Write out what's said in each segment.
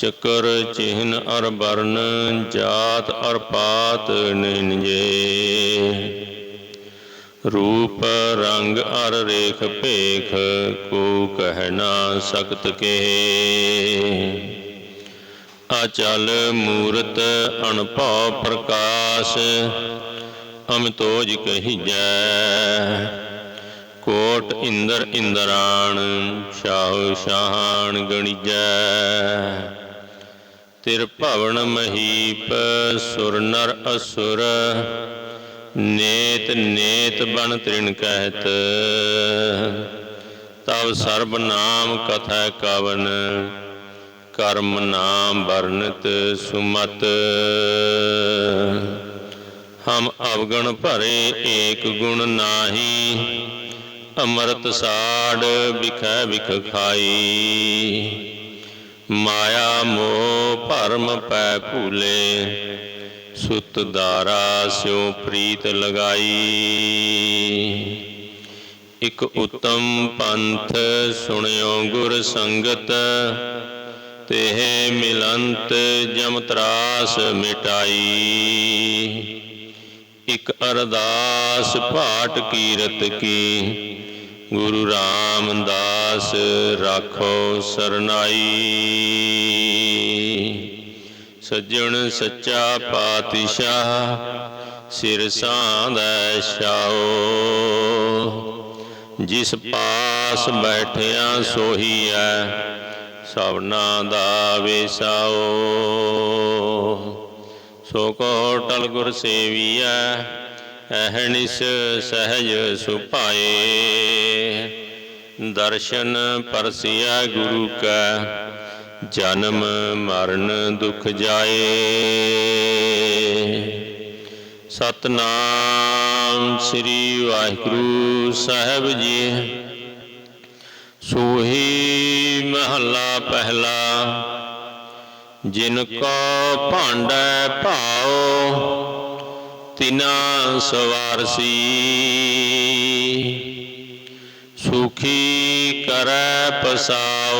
ਚੱਕਰ ਚਿਹਨ ਅਰ ਬਰਨ ਜਾਤ ਅਰ ਪਾਤ ਨਿੰਜੇ। ਰੂਪ ਰੰਗ ਅਰ ਰੇਖ ਭੇਖ, ਕੋ ਕਹਿ ਨਾ ਸਕਤ ਕੇ। ਅਚਲ ਮੂਰਤ ਅਣਭਉ ਪ੍ਰਕਾਸ਼, ਅਮਿਤੋਜ ਕਹੀਜੈ। ਕੋਟ ਇੰਦਰ ਇੰਦਰਾਣ, ਸ਼ਾਹ ਸ਼ਾਹਣ ਗਣੀਜੈ। ਤਿਰ ਭਵਨ ਮਹੀਪ, ਸੁਰ ਨਰ ਅਸੁਰ, ਨੇਤ ਨੇਤ ਬਨ ਤ੍ਰਿਣ ਕਹਿਤ। ਤਬ ਸਰਬ ਨਾਮ ਕਥਾ ਕਵਨ, ਕਰਮ ਨਾਮ ਵਰਣਤ ਸੁਮਤ। ਹਮ ਅਵਗਣ ਭਰੇ ਏਕ ਗੁਣ ਨਾਹੀ, ਅੰਮ੍ਰਿਤ ਸਾੜ ਵਿਖੈ ਵਿਖ ਖਾਈ। ਮਾਇਆ ਮੋਹ ਭਰਮ ਪੈ ਭੂਲੇ, ਸੁਤ ਦਾਰਾ ਸਿਉ ਪ੍ਰੀਤ ਲਗਾਈ। ਇਕ ਉਤਮ ਪੰਥ ਸੁਣਿਓ ਗੁਰ ਸੰਗਤ, ਤੇਹ ਮਿਲੰਤ ਜਮ ਤਰਾਸ ਮਿਟਾਈ। ਇਕ ਅਰਦਾਸ ਭਾਟ ਕੀਰਤ ਕੀ ਗੁਰੂ ਰਾਮਦਾਸ ਰਾਖੋ ਸਰਨਾਈ। ਸੱਜਣ ਸੱਚਾ ਪਾਤਸ਼ਾਹ ਸਿਰ ਸਾਂਦੈ ਛਾਓ। ਜਿਸ ਪਾਸ ਬੈਠਿਆ ਸੋਹੀ ਐ, ਸਭਨਾ ਦਾ ਵੇਸਾਓ। ਸੋ ਕੋ ਟਲ ਗੁਰ ਸੇਵੀਐ ਅਹਨਿਸ ਸਹਜ ਸੁਭਾਏ। ਦਰਸ਼ਨ ਪਰਸਿਆ ਗੁਰੂ ਕਾ, ਜਨਮ ਮਰਨ ਦੁਖ ਜਾਏ। ਸਤਨਾਮ ਸ੍ਰੀ ਵਾਹਿਗੁਰੂ ਸਾਹਿਬ ਜੀ। ਸੋਹੀ ਮਹੱਲਾ ਪਹਿਲਾ, ਜਿਨ ਕੋ ਭਾਂਡੈ ਭਾਉ ਤਿਨਾ ਸਵਾਰਸੀ ਸੁਖੀ ਕਰੈ ਪਸਾਓ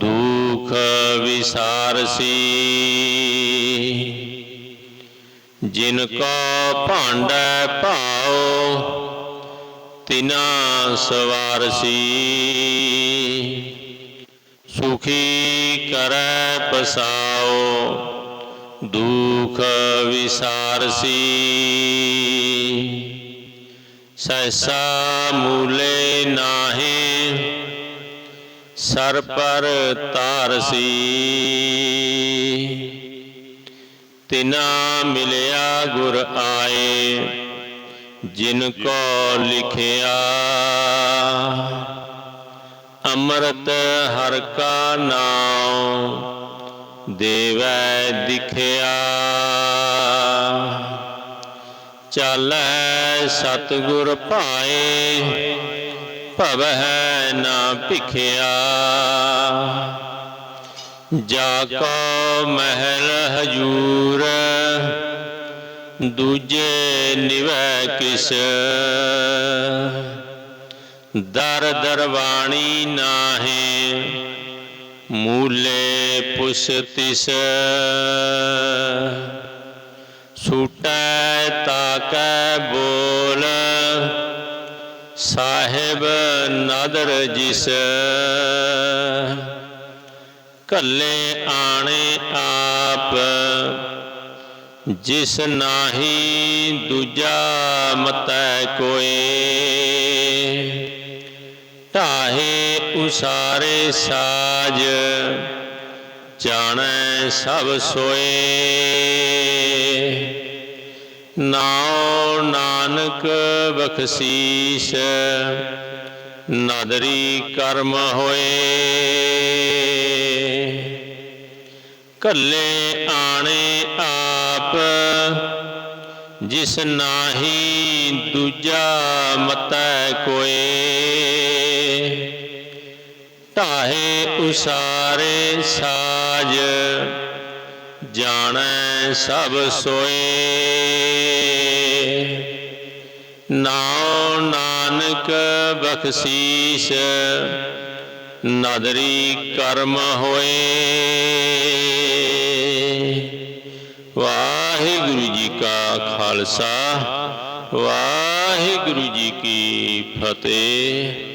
ਦੁਖ ਵਿਸਾਰਸੀ ਜਿਨ ਕੋ ਭਾਂਡੈ ਭਾਉ ਤਿਨਾ ਸਵਾਰਸੀ ਸੁਖੀ ਕਰੈ ਪਸਾਓ ਦੁਖ ਵਿਸਾਰਸੀ। ਸੈਸਾ ਮੂਲੇ ਨਾਹੀ, ਸਰ ਪਰ ਤਾਰਸੀ ਤਿਨਾ ਮਿਲਿਆ ਗੁਰ ਆਏ, ਜਿਨ ਕੋ ਲਿਖਿਆ। ਅੰਮ੍ਰਿਤ ਹਰ ਕਾ ਨਾਮ ਦੇਵੈ ਦਿਖਿਆ। ਚਾਲੈ ਸਤਿਗੁਰ ਭਾਏ, ਭਵਹਿ ਨਾ ਭਿਖਿਆ। ਜਾ ਕੋ ਮਹਿਲ ਹਜੂਰ, ਦੂਜੇ ਨਿਵੈ ਕਿਸ। ਦਰ ਦਰਵਾਣੀ ਨਾਹੇ ਮੂਲੇ ਪੁਸ ਤਿਸ। ਛੂਟੈ ਤਾਕੈ ਬੋਲ। ਸਾਹਿਬ ਨਦਰ ਜਿਸ। ਕੱਲੇ ਆਣੇ ਆਪ। ਜਿਸ ਨਾਹੀ ਦੂਜਾ ਮਤੈ ਕੋਏ। ਢਾਹੇ ਉਸਾਰੇ ਸਾਜ ਜਾਣੈ ਸਭ ਸੋਏ। ਨਾਉ ਨਾਨਕ ਬਖਸ਼ੀਸ਼, ਨਦਰੀ ਕਰਮ ਹੋਏ। ਕੱਲੇ ਆਣੇ ਆਪ, ਜਿਸ ਨਾਹੀ ਦੂਜਾ ਮਤੈ ਕੋਏ। ਢਾਹੇ ਉਸਾਰੇ ਸਾਜ, ਜਾਣੈ ਸਭ ਸੋਏ। ਨਾਉ ਨਾਨਕ ਬਖਸ਼ੀਸ਼, ਨਦਰੀ ਕਰਮ ਹੋਏ। ਵਾਹਿਗੁਰੂ ਜੀ ਕਾ ਖਾਲਸਾ, ਵਾਹਿਗੁਰੂ ਜੀ ਕੀ ਫਤਿਹ।